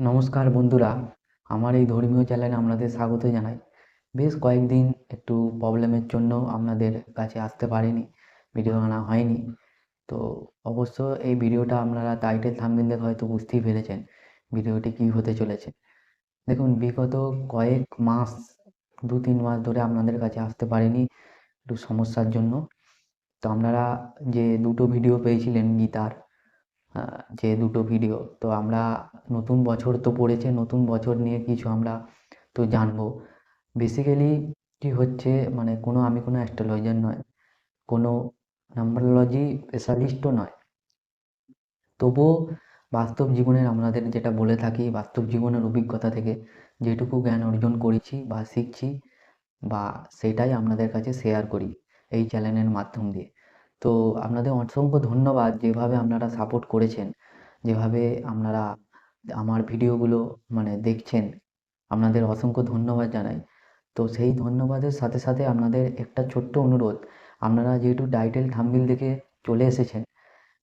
নমস্কার বন্ধুরা, আমার এই ধর্মীয় চ্যানেলে আপনাদের স্বাগত জানাই। বেশ কয়েকদিন একটু প্রবলেমের জন্য আপনাদের কাছে আসতে পারিনি ভিডিও আনা হয়নি। তো অবশ্য এই ভিডিওটা আপনারা টাইটেল থাম্বনেল দেখে হয়তো বুঝতেই পেরেছেন ভিডিওটি কী হতে চলেছে। দেখুন, বিগত কয়েক মাস, দু তিন মাস ধরে আপনাদের কাছে আসতে পারিনি একটু সমস্যার জন্য। তো আপনারা যে দুটো ভিডিও পেয়েছিলেন গীতার যে দুটো ভিডিও তো আমরা নতুন বছর তো পড়েছে, নতুন বছর নিয়ে কিছু আমরা তো জানব। বেসিক্যালি কি হচ্ছে মানে কোনো, আমি কোনো অ্যাস্ট্রোলজার নয়, কোনো নাম্বারোলজি স্পেশালিস্টও নয়। তবুও বাস্তব জীবনের আমাদের যেটা বলে থাকি, বাস্তব জীবনের অভিজ্ঞতা থেকে, যেটুকু জ্ঞান অর্জন করেছি বা শিখছি, বা সেটাই আপনাদের কাছে শেয়ার করি এই চ্যানেলের মাধ্যম দিয়ে। তো আপনাদের অসংখ্য ধন্যবাদ যেভাবে আপনারা সাপোর্ট করেছেন, যেভাবে আপনারা আমার ভিডিওগুলো মানে দেখছেন, আপনাদের অসংখ্য ধন্যবাদ জানাই। তো সেই ধন্যবাদের সাথে সাথে আপনাদের একটা ছোট্ট অনুরোধ, আপনারা যেহেতু টাইটেল থাম্বনেল দেখে চলে এসেছেন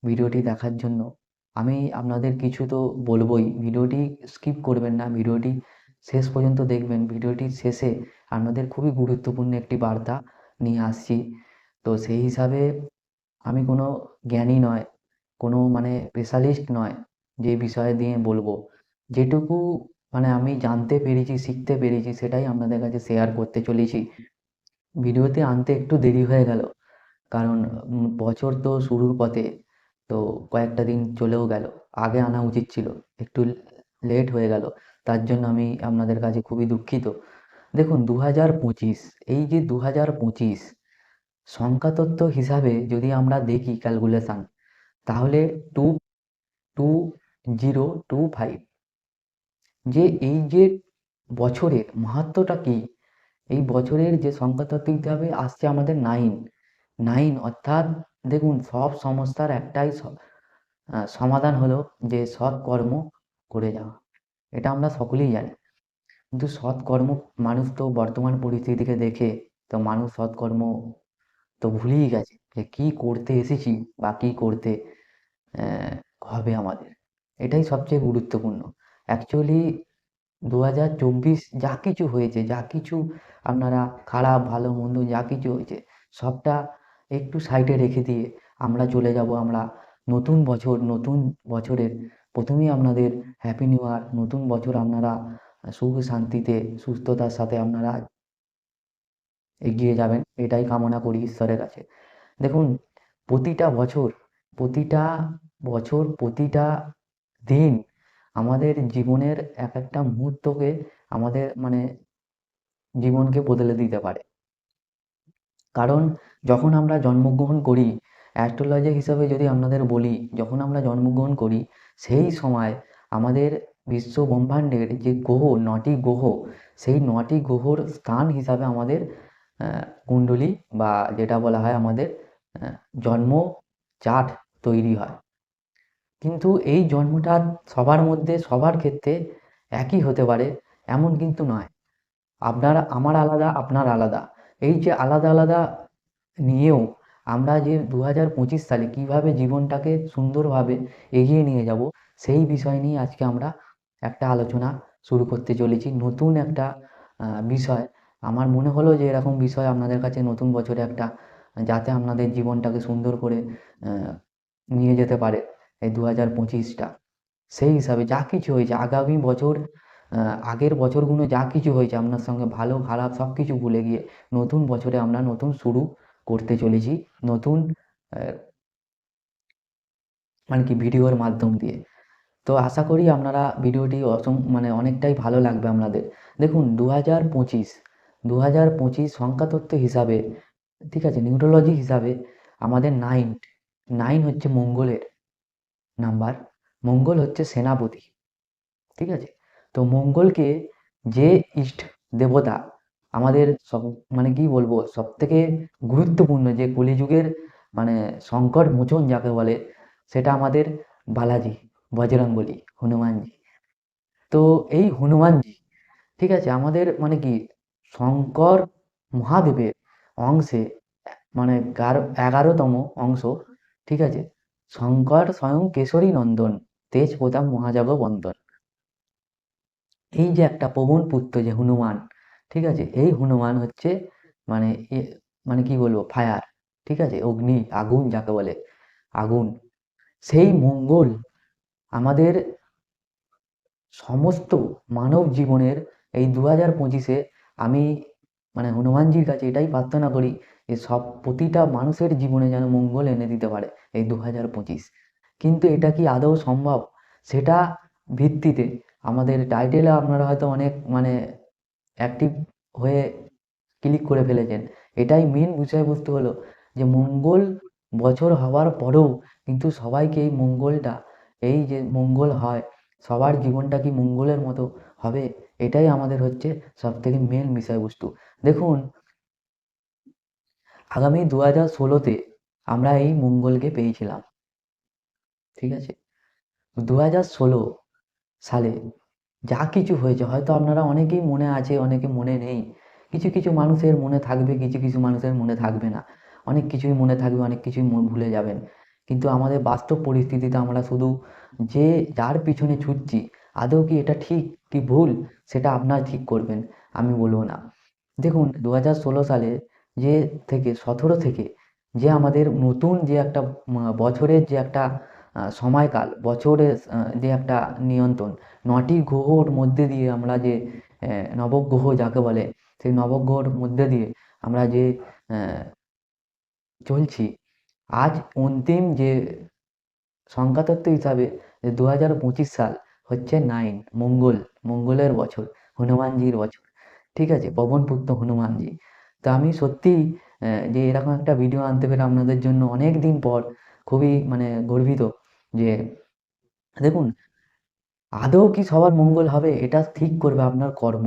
ভিডিওটি দেখার জন্য, আমি আপনাদের কিছু তো বলবোই, ভিডিওটি স্কিপ করবেন না, ভিডিওটি শেষ পর্যন্ত দেখবেন ভিডিওটির শেষে আপনাদের খুবই গুরুত্বপূর্ণ একটি বার্তা নিয়ে আসছি। তো সেই হিসাবে আমি কোনো জ্ঞানী নয়, কোনো মানে স্পেশালিস্ট নয় যে বিষয় দিয়ে বলব। যেটুকু মানে আমি জানতে পেরেছি, শিখতে পেরেছি, সেটাই আপনাদের কাছে শেয়ার করতে চলেছি। ভিডিওতে আনতে একটু দেরি হয়ে গেল, কারণ বছর তো শুরুর পথে, তো কয়েকটা দিন চলেও গেল, আগে আনা উচিত ছিল, একটু লেট হয়ে গেল, তার জন্য আমি আপনাদের কাছে খুবই দুঃখিত। দেখুন দু হাজার পঁচিশ, এই যে দু হাজার পঁচিশ সংখ্যাতত্ত্ব হিসাবে যদি আমরা দেখি ক্যালকুলেশান তাহলে two two zero two five যে এই যে বছরের মাহাত্ম্যটা কি? এই বছরের যে সংখ্যাতত্ত্ব হিসাবে আসছে আমাদের নাইন নাইন অর্থাৎ দেখুন সব সমস্যার একটাই সমাধান হলো যে সৎ কর্ম করে যাওয়া। এটা আমরা সকলেই জানি। কিন্তু সৎ কর্ম মানুষ তো বর্তমান পরিস্থিতিকে দেখে, তো মানুষ সৎকর্ম তো ভুলেই গেছে যে কি করতে এসেছি বা কি করতে হবে আমাদের। এটাই সবচেয়ে গুরুত্বপূর্ণ। অ্যাকচুয়ালি দু হাজার চব্বিশ যা কিছু হয়েছে, যা কিছু আপনারা খারাপ, ভালো, মন্দ, যা কিছু হয়েছে, সবটা একটু সাইডে রেখে দিয়ে আমরা চলে যাব। আমরা নতুন বছর, নতুন বছরের প্রথমেই আপনাদের হ্যাপি নিউ ইয়ার নতুন বছর আপনারা সুখ শান্তিতে, সুস্থতার সাথে আপনারা এগিয়ে যাবেন, এটাই কামনা করি ঈশ্বরের কাছে। দেখুন, প্রতিটা বছর প্রতিটা বছর, প্রতিটা দিন আমাদের জীবনের এক একটা মুহূর্তকে আমাদের মানে জীবনকে বদলে দিতে পারে। কারণ যখন আমরা জন্মগ্রহণ করি অ্যাস্ট্রোলজি হিসাবে যদি আপনাদের বলি, যখন আমরা জন্মগ্রহণ করি, সেই সময় আমাদের বিশ্ব ব্রহ্মাণ্ডের যে গ্রহ, নটি গ্রহ, সেই নটি গ্রহর স্থান হিসাবে আমাদের কুণ্ডলী বা যেটা বলা হয় আমাদের জন্ম চার্ট তৈরি হয়। কিন্তু এই জন্মটা সবার মধ্যে, সবার ক্ষেত্রে একই হতে পারে, এমন কিন্তু নয়। আপনার, আমার আলাদা, আপনার আলাদা। এই যে আলাদা আলাদা নিয়েও আমরা যে দু হাজার পঁচিশ সালে কীভাবে জীবনটাকে সুন্দরভাবে এগিয়ে নিয়ে যাব, সেই বিষয় নিয়ে আজকে আমরা একটা আলোচনা শুরু করতে চলেছি। নতুন একটা বিষয় আমার মনে হলো যে এরকম বিষয় আপনাদের কাছে নতুন বছরে একটা, যাতে আপনাদের জীবনটাকে সুন্দর করে নিয়ে যেতে পারে এই দু হাজার পঁচিশটা। সেই হিসাবে যা কিছু হয়েছে, আগামী বছর আগের বছরগুলো যা কিছু হয়েছে আপনার সঙ্গে ভালো, খারাপ সব কিছু ভুলে গিয়ে নতুন বছরে আমরা নতুন শুরু করতে চলেছি। নতুন মানে কি ভিডিওর মাধ্যম দিয়ে। তো আশা করি আপনারা ভিডিওটি অসম মানে অনেকটাই ভালো লাগবে আপনাদের। দেখুন দু হাজার পঁচিশ দু হাজার পঁচিশ সংখ্যাতত্ত্ব হিসাবে, ঠিক আছে, নিউরোলজি হিসাবে আমাদের নাইন নাইন হচ্ছে মঙ্গলের নাম্বার, মঙ্গল হচ্ছে সেনাপতি, ঠিক আছে? তো মঙ্গলকে যে ইষ্ট দেবতা আমাদের সব মানে কি বলব সব থেকে গুরুত্বপূর্ণ যে কলিযুগের মানে সংকট মোচন যাকে বলে, সেটা আমাদের বালাজি, বজরংবলী, হনুমানজি। তো এই হনুমানজি, ঠিক আছে, আমাদের মানে কি শঙ্কর মহাদেবের অংশে মানে গারো, এগারোতম অংশ, ঠিক আছে? শঙ্কর স্বয়ং কেশরী নন্দন, তেজ প্রতাপ মহাজাগ বন্দন। এই যে একটা পবন পুত্র যে হনুমান, ঠিক আছে? এই হনুমান হচ্ছে মানে মানে কি বলব? ফায়ার, ঠিক আছে? অগ্নি, আগুন যাকে বলে, আগুন। সেই মঙ্গল আমাদের সমস্ত মানব জীবনের এই দু হাজার পঁচিশে আমি মানে হনুমানজির কাছে এটাই প্রার্থনা করি যে সব প্রতিটা মানুষের জীবনে যেন মঙ্গল এনে দিতে পারে এই দু হাজার পঁচিশ। কিন্তু এটা কি আদৌ সম্ভব? সেটা ভিত্তিতে আমাদের টাইটেলে আপনারা হয়তো অনেক মানে অ্যাক্টিভ হয়ে ক্লিক করে ফেলেছেন। এটাই মেন বিষয়বস্তু হলো যে মঙ্গল বছর হওয়ার পরেও কিন্তু সবাইকে এই মঙ্গলটা, এই যে মঙ্গল হয়, সবার জীবনটা কি মঙ্গলের মতো হবে? এটাই আমাদের হচ্ছে সবথেকে মেন বিষয়বস্তু। দেখুন, আগামী দু হাজার ষোলোতে আমরা এই মঙ্গলকে পেয়েছিলাম। ঠিক আছে? দু হাজার ষোলো সালে যা কিছু হয়েছে, হয়তো আপনারা অনেকেই মনে আছে, অনেকে মনে নেই। কিছু কিছু মানুষের মনে থাকবে, কিছু কিছু মানুষের মনে থাকবে না। অনেক কিছুই মনে থাকবে, অনেক কিছুই ভুলে যাবেন। কিন্তু আমাদের বাস্তব পরিস্থিতিতে আমরা শুধু যে যার পিছনে ছুটছি আদৌ কি এটা ঠিক, কি ভুল? সেটা আপনার ঠিক করবেন, আমি বলব না। দেখুন দু হাজার ষোলো সালে যে থেকে, সতেরো থেকে যে আমাদের নতুন যে একটা বছরের যে একটা সময়কাল, বছরের যে একটা নিয়ন্ত্রণ, নটি গ্রহর মধ্যে দিয়ে আমরা যে নবগ্রহ যাকে বলে, সেই নবগ্রহর মধ্যে দিয়ে আমরা যে চলছি, আজ অন্তিম যে সংখ্যাতত্ত্ব হিসাবে, যে দু হাজার পঁচিশ সাল হচ্ছে নাইন মঙ্গল মঙ্গলের বছর হনুমানজির বছর। ঠিক আছে? পবনপুত্র হনুমানজি। তো আমি সত্যিই আহ, যে এরকম একটা ভিডিও আনতে পেরে আপনাদের জন্য অনেক দিন পর খুবই মানে গর্বিত যে দেখুন আদৌ কি সবার মঙ্গল হবে? এটা ঠিক করবে আপনার কর্ম।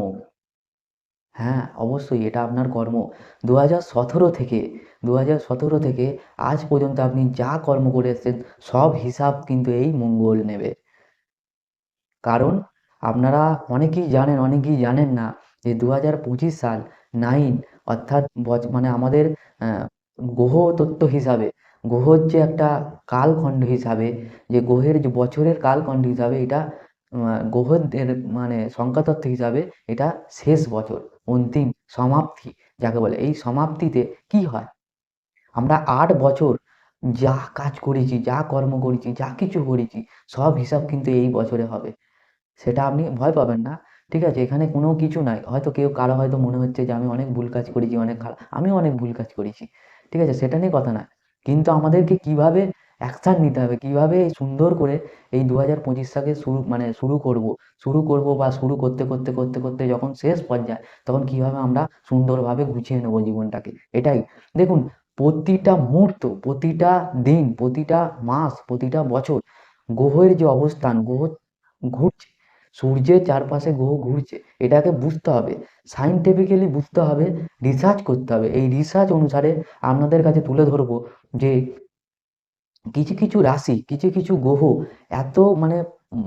হ্যাঁ অবশ্যই এটা আপনার কর্ম। দু হাজার সতেরো থেকে দু হাজার সতেরো থেকে আজ পর্যন্ত আপনি যা কর্ম করে এসেছেন সব হিসাব কিন্তু এই মঙ্গল নেবে। কারণ আপনারা অনেকেই জানেন অনেকেই জানেন না যে দু হাজার পঁচিশ সাল নাইন অর্থাৎ মানে আমাদের গ্রহ তত্ত্ব হিসাবে গ্রহর যে একটা কালখণ্ড হিসাবে যে গ্রহের যে বছরের কালখণ্ড হিসাবে এটা আহ, গ্রহদের মানে সংখ্যাতত্ত্ব হিসাবে এটা শেষ বছর অন্তিম সমাপ্তি যাকে বলে। এই সমাপ্তিতে কি হয়? আমরা আট বছর যা কাজ করেছি যা কর্ম করেছি যা কিছু করেছি সব হিসাব কিন্তু এই বছরে হবে। সেটা আপনি ভয় পাবেন না। ঠিক আছে? এখানে কোনো কিছু নাই। হয়তো কেউ কারও হয়তো মনে হচ্ছে যে, আমি অনেক ভুল কাজ করেছি, অনেক খারাপ, আমিও অনেক ভুল কাজ করেছি। ঠিক আছে? সেটা নিয়ে কথা না কিন্তু আমাদেরকে কীভাবে অ্যাকশান নিতে হবে? কীভাবে সুন্দর করে এই দু হাজার পঁচিশ সালে শুরু মানে শুরু করব? শুরু করব বা শুরু করতে করতে করতে করতে যখন শেষ পর্যায়ে, তখন কীভাবে আমরা সুন্দরভাবে গুছিয়ে নেব জীবনটাকে? এটাই। দেখুন, প্রতিটা মুহূর্ত, প্রতিটা দিন, প্রতিটা মাস, প্রতিটা বছর, গ্রহের যে অবস্থান, গ্রহ ঘুরছে সূর্যের চারপাশে গ্রহ ঘুরছে, এটাকে বুঝতে হবে। সায়েন্টিফিক্যালি বুঝতে হবে রিসার্চ করতে হবে। এই রিসার্চ অনুসারে আপনাদের কাছে তুলে ধরবো যে কিছু কিছু রাশি, কিছু কিছু গ্রহ এত মানে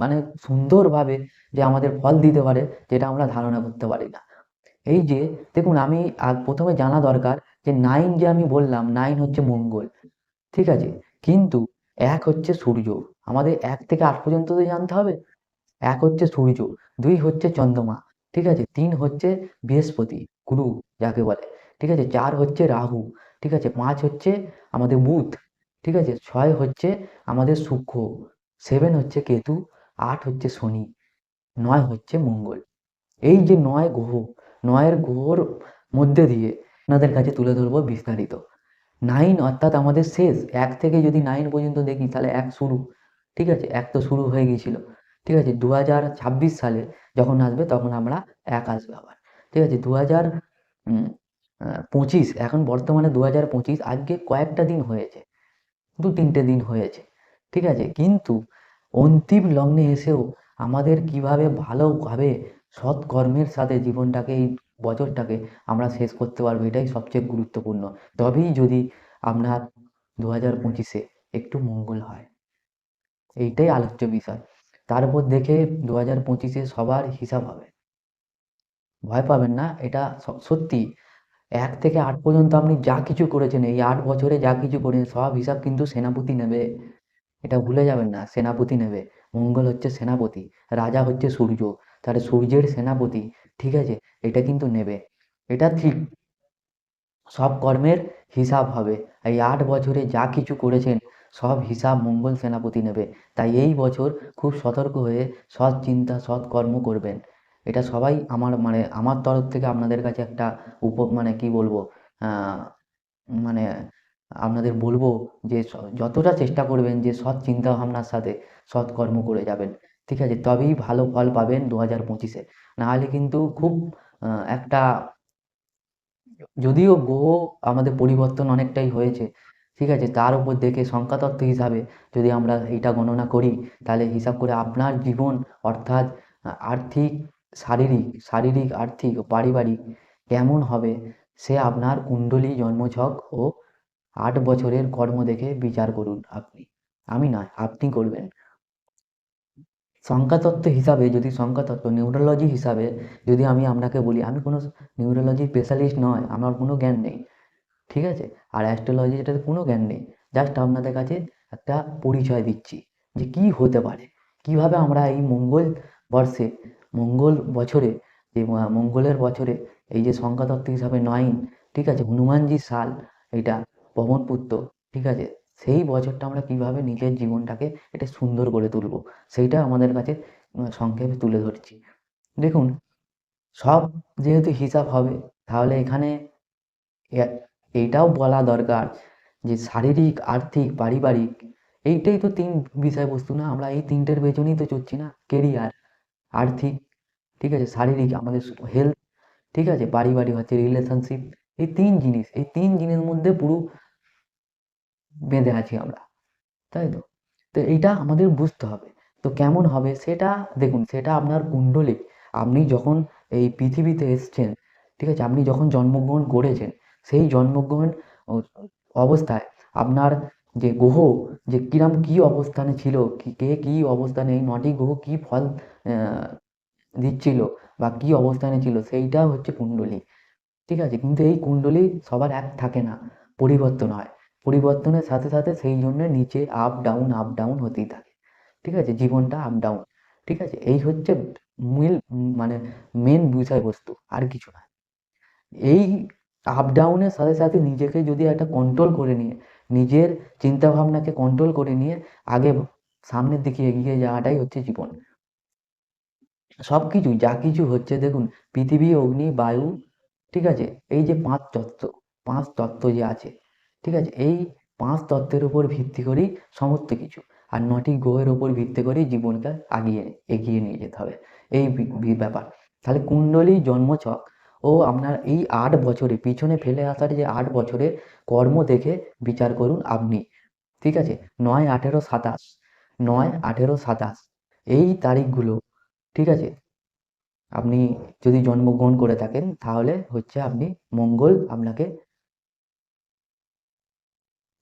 মানে সুন্দরভাবে যে আমাদের ফল দিতে পারে, যেটা আমরা ধারণা করতে পারি না। এই যে, দেখুন আমি প্রথমে জানা দরকার যে নাইন যে আমি বললাম নাইন হচ্ছে মঙ্গল, ঠিক আছে? কিন্তু এক হচ্ছে সূর্য। আমাদের এক থেকে আট পর্যন্ত তো জানতে হবে। এক হচ্ছে সূর্য, দুই হচ্ছে চন্দ্রমা, ঠিক আছে? তিন হচ্ছে বৃহস্পতি, গুরু যাকে বলে, ঠিক আছে? চার হচ্ছে রাহু, ঠিক আছে? পাঁচ হচ্ছে আমাদের বুধ, ঠিক আছে? ছয় হচ্ছে আমাদের শুক্র সেভেন হচ্ছে কেতু, আট হচ্ছে শনি, নয় হচ্ছে মঙ্গল। এই যে নয় গ্রহ, নয়ের গ্রহর মধ্যে দিয়ে আপনাদের কাছে তুলে ধরবো বিস্তারিত। নাইন অর্থাৎ আমাদের শেষ, এক থেকে যদি নাইন পর্যন্ত দেখি তাহলে এক শুরু, ঠিক আছে? এক তো শুরু হয়ে গিয়েছিল। ঠিক আছে? দু হাজার ছাব্বিশ সালে যখন আসবে তখন আমরা এক আসবে আবার। ঠিক আছে? দু হাজার পঁচিশ, এখন বর্তমানে দু হাজার পঁচিশ, আজকে কয়েকটা দিন হয়েছে। দু তিনটে দিন হয়েছে। ঠিক আছে? কিন্তু অন্তিম লগ্নে এসেও আমাদের কীভাবে ভালোভাবে সৎ কর্মের সাথে জীবনটাকে, এই বছরটাকে আমরা শেষ করতে পারব, এটাই সবচেয়ে গুরুত্বপূর্ণ। তবেই যদি আপনার দু হাজার পঁচিশে একটু মঙ্গল হয়। এইটাই আলোচ্য বিষয়। তারপর দেখে দু হাজার পঁচিশে সবার হিসাব হবে। ভয় পাবেন না, এটা সত্যি। এক থেকে আট পর্যন্ত আপনি যা কিছু করেছেন, এই আট বছরে যা কিছু করেছেন, সব হিসাব কিন্তু সেনাপতি নেবে। এটা ভুলে যাবেন না, সেনাপতি নেবে। মঙ্গল হচ্ছে সেনাপতি, রাজা হচ্ছে সূর্য, তাহলে সূর্যের সেনাপতি, ঠিক আছে? এটা কিন্তু নেবে। এটা ঠিক। সব কর্মের হিসাব হবে। এই আট বছরে যা কিছু করেছেন সব হিসাব মঙ্গল সেনাপতি নেবে। তাই এই বছর খুব সতর্ক হয়ে সৎ চিন্তা, সৎ কর্ম করবেন। এটা সবাই আমার মানে আমার তরফ থেকে আপনাদের কাছে একটা উপ মানে কি বলব মানে আপনাদের বলব যে যতটা চেষ্টা করবেন যে সৎ চিন্তা ভাবনার সাথে সৎ কর্ম করে যাবেন। ঠিক আছে? তবেই ভালো ফল পাবেন দু হাজার পঁচিশে নাহলে কিন্তু খুব একটা, যদিও গ্রহ আমাদের পরিবর্তন অনেকটাই হয়েছে ঠিক আছে? তার উপর দেখে সংখ্যাতত্ত্ব হিসাবে যদি আমরা এইটা গণনা করি, তাহলে হিসাব করে আপনার জীবন অর্থাৎ আর্থিক, শারীরিক শারীরিক, আর্থিক ও পারিবারিক কেমন হবে, সে আপনার কুণ্ডলী জন্মছক ও আট বছরের কর্ম দেখে বিচার করুন আপনি। আমি নয়, আপনি করবেন। সংখ্যাতত্ত্ব হিসাবে যদি সংখ্যাতত্ত্ব নিউরোলজি হিসাবে যদি আমি আপনাকে বলি, আমি কোনো নিউরোলজি স্পেশালিস্ট নয়, আমার কোনো জ্ঞান নেই। ঠিক আছে? আর অ্যাস্ট্রোলজি এটাতে কোনো জ্ঞান নেই। জাস্ট আপনাদের কাছে একটা পরিচয় দিচ্ছি যে কী হতে পারে। কীভাবে আমরা এই মঙ্গল বর্ষে, মঙ্গল বছরে, যে মঙ্গলের বছরে এই যে সংখ্যাতত্ত্ব হিসাবে নাইন ঠিক আছে? হনুমানজির সাল এটা পবনপুত্র ঠিক আছে? সেই বছরটা আমরা কীভাবে নিজের জীবনটাকে এটা সুন্দর করে তুলবো, সেইটা আমাদের কাছে সংক্ষেপে তুলে ধরছি। দেখুন, সব যেহেতু হিসাব হবে, তাহলে এখানে এইটাও বলা দরকার যে শারীরিক, আর্থিক, পারিবারিক, এইটাই তো তিন বিষয়বস্তু না? আমরা এই তিনটের পেছনেই তো চলছি না? কেরিয়ার আর্থিক, ঠিক আছে? শারীরিক, আমাদের হেলথ ঠিক আছে? পারিবারিক হচ্ছে রিলেশনশিপ এই তিন জিনিস, এই তিন জিনিসের মধ্যে পুরো বেঁধে আছি আমরা, তাই তো? তো এইটা আমাদের বুঝতে হবে। তো কেমন হবে? সেটা দেখুন, সেটা আপনার কুণ্ডলী, আপনি যখন এই পৃথিবীতে এসছেন, ঠিক আছে? আপনি যখন জন্মগ্রহণ করেছেন সেই জন্মগ্রহণ অবস্থায় আপনার যে গ্রহ, যে কিরম কী অবস্থানে ছিল, কে, কী অবস্থানে, এই নটি গ্রহ কী ফল দিচ্ছিল বা কী অবস্থানে ছিল, সেইটা হচ্ছে কুণ্ডলী। ঠিক আছে? কিন্তু এই কুণ্ডলী সবার এক থাকে না, পরিবর্তন হয়। পরিবর্তনের সাথে সাথে সেই জন্য নিচে আপ ডাউন আপ ডাউন হতেই থাকে। ঠিক আছে? জীবনটা আপ ডাউন ঠিক আছে? এই হচ্ছে মূল মানে মেন বিষয়বস্তু, আর কিছু না। এই আপ ডাউনের সাথে সাথে নিজেকে যদি একটা কন্ট্রোল করে নিয়ে, নিজের চিন্তাভাবনাকে কন্ট্রোল করে নিয়ে আগে সামনের দিকে এগিয়ে যাওয়াটাই হচ্ছে জীবন। সব কিছু, যা কিছু হচ্ছে, দেখুন, পৃথিবী, অগ্নি, বায়ু, ঠিক আছে? এই যে পাঁচ তত্ত্ব পাঁচ তত্ত্ব যে আছে, ঠিক আছে? এই পাঁচ তত্ত্বের উপর ভিত্তি করেই সমস্ত কিছু। আর নটি গ্রহের ওপর ভিত্তি করেই জীবনকে আগিয়ে এগিয়ে নিয়ে যেতে হবে। এই ব্যাপার। তাহলে কুণ্ডলী জন্মছক ও আপনার এই আট বছরে, পিছনে ফেলে আসার যে আট বছরের কর্ম দেখে বিচার করুন আপনি। ঠিক আছে? নয় আঠেরো সাতাশ, নয় আঠেরো সাতাশ, এই তারিখগুলো, ঠিক আছে? আপনি যদি জন্মগ্রহণ করে থাকেন, তাহলে হচ্ছে আপনি মঙ্গল আপনাকে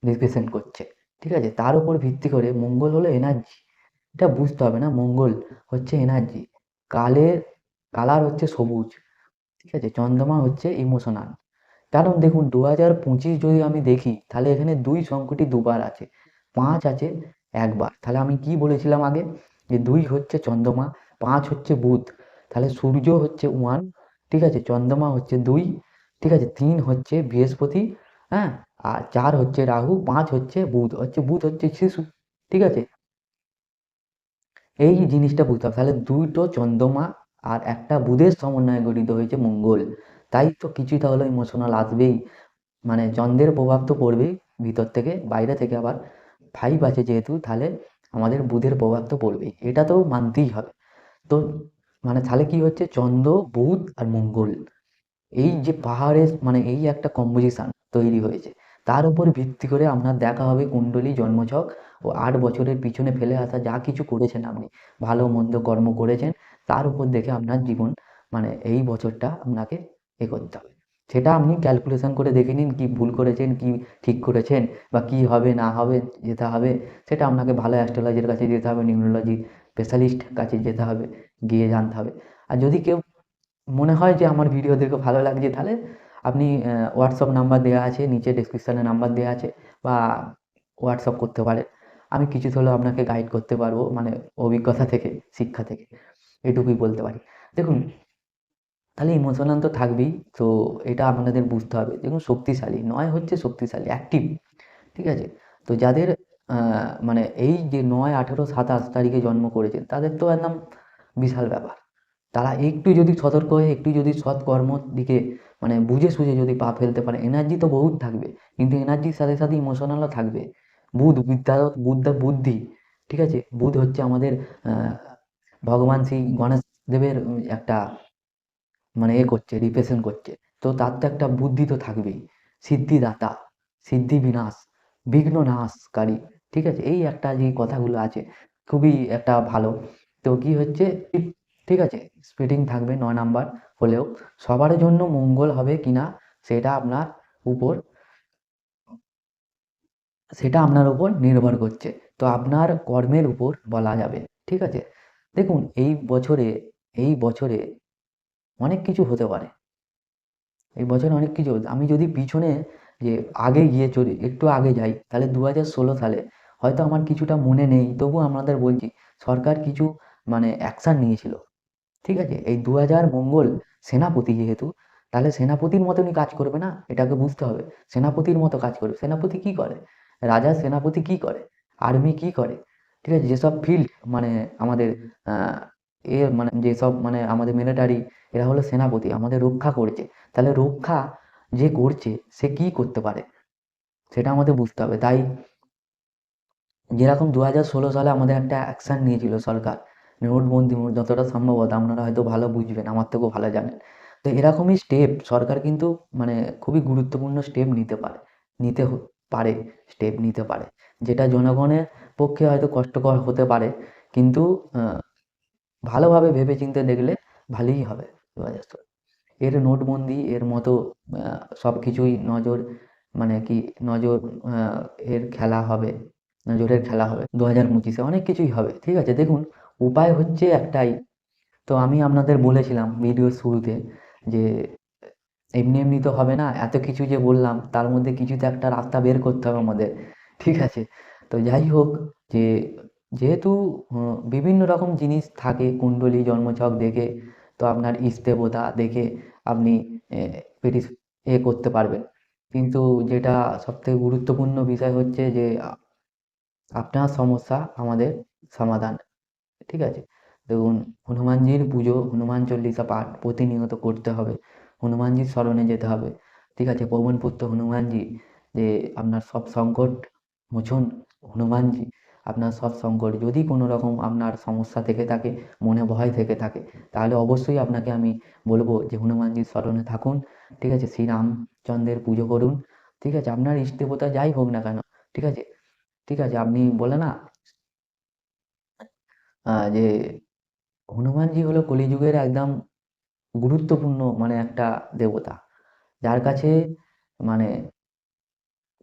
রিপ্রেজেন্ট করছে। ঠিক আছে? তার উপর ভিত্তি করে মঙ্গল হলো এনার্জি এটা বুঝতে হবে না, মঙ্গল হচ্ছে এনার্জি কালের, কালার হচ্ছে সবুজ। ঠিক আছে, চন্দ্রমা হচ্ছে ইমোশনাল কারণ দেখুন দু হাজার পঁচিশ যদি আমি দেখি, তাহলে এখানে দুই সংখ্যাটি দুবার আছে। পাঁচ আছে একবার। তাহলে আমি কি বলেছিলাম আগে? যে দুই হচ্ছে চন্দ্রমা, পাঁচ হচ্ছে বুধ। তাহলে সূর্য হচ্ছে ওয়ান, ঠিক আছে, চন্দ্রমা হচ্ছে দুই, ঠিক আছে, তিন হচ্ছে বৃহস্পতি হ্যাঁ আর চার হচ্ছে রাহু, পাঁচ হচ্ছে বুধ। হচ্ছে বুধ হচ্ছে শিশু, ঠিক আছে? এই জিনিসটা বুঝতে হবে। তাহলে দুটো চন্দ্রমা আর একটা বুধের সমন্বয়ে গঠিত হয়েছে মঙ্গল। তাই তো কিছুটা হলো ইমোশনাল আসবেই। মানে চন্দ্রের প্রভাব তো পড়বেই, ভিতর থেকে, বাইরে থেকে আবার। ফাইভ আছে যেহেতু, তাহলে আমাদের বুধের প্রভাব তো পড়বেই। এটা তো মানতেই হবে। তো মানে তাহলে কি হচ্ছে? চন্দ্র, বুধ আর মঙ্গল। এই যে পাহাড়ের মানে এই একটা কম্পোজিশন তৈরি হয়েছে। তার উপর ভিত্তি করে আপনার দেখা হবে কুণ্ডলী, জন্মছক ও আট বছরের পিছনে ফেলে আসা যা কিছু করেছেন আপনি। ভালো, মন্দ কর্ম করেছেন। তার উপর দেখে আপনার জীবন মানে এই বছরটা আপনাকে এ করতে হবে। সেটা আপনি ক্যালকুলেশন করে দেখে নিন কী ভুল করেছেন, কি ঠিক করেছেন বা কি হবে, না হবে, যেতে হবে। সেটা আপনাকে ভালো অ্যাস্ট্রোলজির কাছে যেতে হবে নিউরোলজি স্পেশালিস্ট কাছে যেতে হবে, গিয়ে জানতে হবে। আর যদি কেউ মনে হয় যে আমার ভিডিও দেখে ভালো লাগছে, তাহলে আপনি হোয়াটসঅ্যাপ নাম্বার দেওয়া আছে, নিচে ডেসক্রিপশানে নাম্বার দেওয়া আছে বা হোয়াটসঅ্যাপ করতে পারেন। আমি কিছু হলেও আপনাকে গাইড করতে পারব মানে অভিজ্ঞতা থেকে, শিক্ষা থেকে। এটুকুই বলতে পারি। দেখুন, তাহলে ইমোশনাল তো থাকবেই, তো এটা আপনাদের বুঝতে হবে। দেখুন, শক্তিশালী নয় হচ্ছে শক্তিশালী অ্যাক্টিভ ঠিক আছে? তো যাদের মানে এই যে নয়, আঠেরো, সাতাশ তারিখে জন্ম করেছেন, তাদের তো একদম বিশাল ব্যাপার। তারা একটু যদি সতর্ক হয়ে, একটু যদি সৎ কর্মর দিকে মানে বুঝে সুঝে যদি পা ফেলতে পারে এনার্জি তো বহুত থাকবে, কিন্তু এনার্জির সাথে সাথে ইমোশনালও থাকবে। বুধ, বিদ্যা বুদ্ধা বুদ্ধি ঠিক আছে? বুধ হচ্ছে আমাদের ভগবান শ্রী গণেশ দেবের একটা মানে এ করছে রিপ্রেজেন্ট করছে। তো তার তো একটা বুদ্ধি তো থাকবেই। সিদ্ধিদাতা সিদ্ধি বিনাশ বিঘ্ন নাশকারী ঠিক আছে? এই একটা যে কথাগুলো আছে, খুবই একটা ভালো। তো কি হচ্ছে? ঠিক- আছে? স্পিডিং থাকবে নয় নাম্বার হলেও। সবার জন্য মঙ্গল হবে কিনা সেটা আপনার উপর, সেটা আপনার উপর নির্ভর করছে। তো আপনার কর্মের উপর বলা যাবে, ঠিক আছে? দেখুন, এই বছরে এই বছরে অনেক কিছু হতে পারে। এই বছরে অনেক কিছু, আমি যদি পিছনে যে আগে গিয়ে চলি, একটু আগে যাই, তাহলে দু হাজার ষোলো সালে হয়তো আমার কিছুটা মনে নেই তবু আমাদের বলছি, সরকার কিছু মানে অ্যাকশান নিয়েছিল। ঠিক আছে? এই দু হাজার মঙ্গল সেনাপতি যেহেতু, তাহলে সেনাপতির মতনই কাজ করবে না? এটাকে বুঝতে হবে। সেনাপতির মতো কাজ করবে। সেনাপতি কি করে? রাজা সেনাপতি কি করে? আর্মি কি করে? ঠিক আছে? যেসব ফিল্ড মানে আমাদের এ মানে যেসব মানে আমাদের মিলিটারি এরা হলো সেনাপতি, আমাদের রক্ষা করছে। তাহলে রক্ষা যে করছে, সে কি করতে পারে? সেটা আমাদের বুঝতে হবে। তাই যেরকম দু হাজার ষোলো সালে আমাদের একটা অ্যাকশান নিয়েছিল সরকার, নোটবন্দি যতটা সম্ভবত আপনারা হয়তো ভালো বুঝবেন, আমার থেকেও ভালো জানেন। তো এরকমই স্টেপ সরকার কিন্তু মানে খুবই গুরুত্বপূর্ণ স্টেপ নিতে পারে, নিতে পারে স্টেপ নিতে পারে। যেটা জনগণের পক্ষে হয়তো কষ্টকর হতে পারে, কিন্তু ভালোভাবে ভেবেচিন্তে দেখলে ভালোই হবে এর নোটবন্দি, এর মতো সব কিছুই নজর মানে কি, নজর এর খেলা হবে, নজরের খেলা হবে দু হাজার পঁচিশে, অনেক কিছুই হবে, ঠিক আছে? দেখুন, উপায় হচ্ছে একটাই। তো আমি আপনাদের বলেছিলাম ভিডিওর শুরুতে যে এমনি এমনি তো হবে না, এত কিছু যে বললাম, তার মধ্যে কিছু তো একটা রাস্তা বের করতে হবে আমাদের, ঠিক আছে? তো যাই হোক, যে যেহেতু বিভিন্ন রকম জিনিস থাকে, কুণ্ডলী, জন্মছক দেখে, তো আপনার ইষ্টদেবতা দেখে আপনি পেটিস এ করতে পারবেন। কিন্তু যেটা সবথেকে গুরুত্বপূর্ণ বিষয় হচ্ছে যে, আপনার সমস্যা আমাদের সমাধান, ঠিক আছে? দেখুন, হনুমানজির পুজো, হনুমান চল্লিশা পাঠ প্রতিনিয়ত করতে হবে। হনুমানজির স্মরণে যেতে হবে। ঠিক আছে, পবনপুত্র হনুমানজি যে আপনার সব সংকট মোচন হনুমানজি আপনার সব সংকট যদি কোনো রকম আপনার সমস্যা থেকে থাকে, মনে ভয় থেকে থাকে, তাহলে অবশ্যই আপনাকে আমি বলব যে হনুমানজির স্মরণে থাকুন। ঠিক আছে, শ্রীরামচন্দ্রের পুজো করুন। ঠিক আছে, আপনার ইষ্ট দেবতা যাই হোক না কেন, ঠিক আছে ঠিক আছে, আপনি বলে না যে হনুমানজি হলো কলিযুগের একদম গুরুত্বপূর্ণ মানে একটা দেবতা। যার কাছে মানে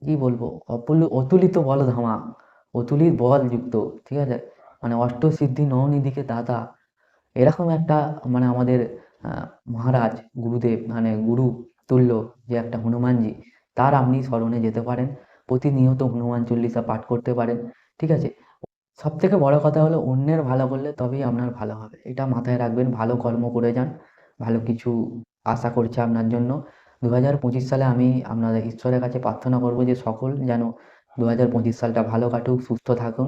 কি বলব? অপুল অতুলিত বল ধামা অতুলিত বল যুক্ত, ঠিক আছে? মানে অষ্টসিদ্ধি নবনিধিকে দাতা। এরকম একটা মানে আমাদের মহারাজ, গুরুদেব মানে গুরু তুল্য যে একটা হনুমানজি, তার আপনি স্মরণে যেতে পারেন। প্রতিনিয়ত হনুমান চল্লিশা পাঠ করতে পারেন, ঠিক আছে? সব থেকে বড় কথা হলো, অন্যের ভালো করলে তবেই আপনার ভালো হবে। এটা মাথায় রাখবেন, ভালো কর্ম করে যান। ভালো কিছু আশা করছে আপনার জন্য। দু হাজার পঁচিশ সালে আমি আপনাদের ঈশ্বরের কাছে প্রার্থনা করব যে সকল যেন দু হাজার পঁচিশ সালটা ভালো কাটুক, সুস্থ থাকুন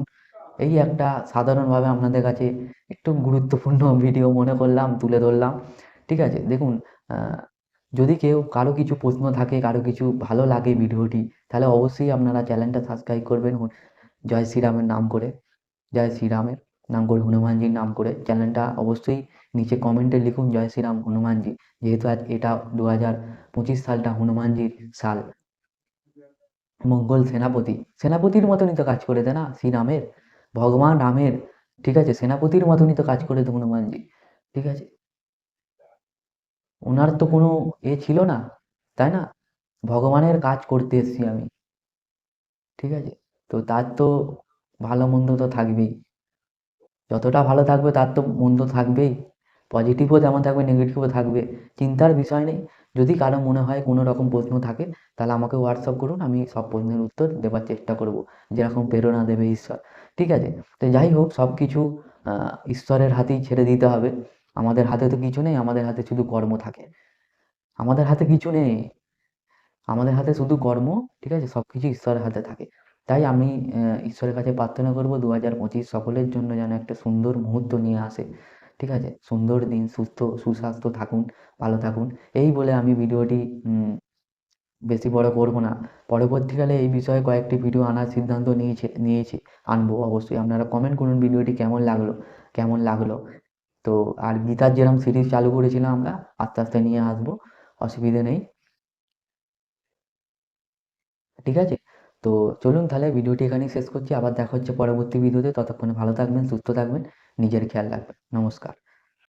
এই একটা সাধারণভাবে আপনাদের কাছে একটু গুরুত্বপূর্ণ ভিডিও মনে করলাম, তুলে ধরলাম। ঠিক আছে? দেখুন যদি কেউ কারও কিছু প্রশ্ন থাকে, কারও কিছু ভালো লাগে ভিডিওটি, তাহলে অবশ্যই আপনারা চ্যানেলটা সাবস্ক্রাইব করবেন। জয় শ্রীরামের নাম করে, জয় শ্রীরামের নাম করে, হনুমানজির নাম করে চ্যানেলটা অবশ্যই নিচে কমেন্টে লিখুন জয় শ্রীরাম হনুমানজি, যেহেতু আজ এটা দু হাজার পঁচিশ সালটা হনুমানজির সাল। মঙ্গল সেনাপতি, সেনাপতির মতনই তো কাজ করে দেয় না? শ্রীরামের? ভগবান রামের? ঠিক আছে, সেনাপতির মতনই তো কাজ করে তো হনুমানজি, ঠিক আছে? ওনার তো কোনো এ ছিল না, তাই না? ভগবানের কাজ করতে এসেছি আমি, ঠিক আছে? তো তার তো ভালো মন্দ তো থাকবেই, যতটা ভালো থাকবে তার তো মন্দ থাকবেই। পজিটিভও যেমন থাকবে নেগেটিভও থাকবে, চিন্তার বিষয় নেই। যদি কারও মনে হয় কোনো রকম প্রশ্ন থাকে, তাহলে আমাকে হোয়াটসঅ্যাপ করুন, আমি সব প্রশ্নের উত্তর দেওয়ার চেষ্টা করব। যেরকম প্রেরণা দেবে ঈশ্বর, ঠিক আছে? তো যাই হোক, সব কিছু ঈশ্বরের হাতেই ছেড়ে দিতে হবে। আমাদের হাতে তো কিছু নেই, আমাদের হাতে শুধু কর্ম থাকে। আমাদের হাতে কিছু নেই। আমাদের হাতে শুধু কর্ম, ঠিক আছে? সব কিছু ঈশ্বরের হাতে থাকে। তাই আমি ঈশ্বরের কাছে প্রার্থনা করব, দু হাজার পঁচিশ সকলের জন্য যেন একটা সুন্দর মুহূর্ত নিয়ে আসে। ঠিক আছে? সুন্দর দিন, সুস্থ, সুস্বাস্থ্য থাকুন, ভালো থাকুন। এই বলে আমি ভিডিওটি বেশি বড় করব না। পরবর্তীকালে এই বিষয়ে কয়েকটি ভিডিও আনার সিদ্ধান্ত নিয়েছে, নিয়েছি, আনব অবশ্যই। আপনারা কমেন্ট করুন ভিডিওটি কেমন লাগল কেমন লাগল। তো আর গীতার যেরকম সিরিজ চালু করেছিলাম আমরা, আস্তে আস্তে নিয়ে আসব, অসুবিধে নেই। ঠিক আছে? তো চলুন তাহলে ভিডিওটি এখানেই শেষ করছি। আবার দেখা হচ্ছে পরবর্তী ভিডিওতে। ততক্ষণে ভালো থাকবেন, সুস্থ থাকবেন, নিজের খেয়াল রাখবেন। নমস্কার।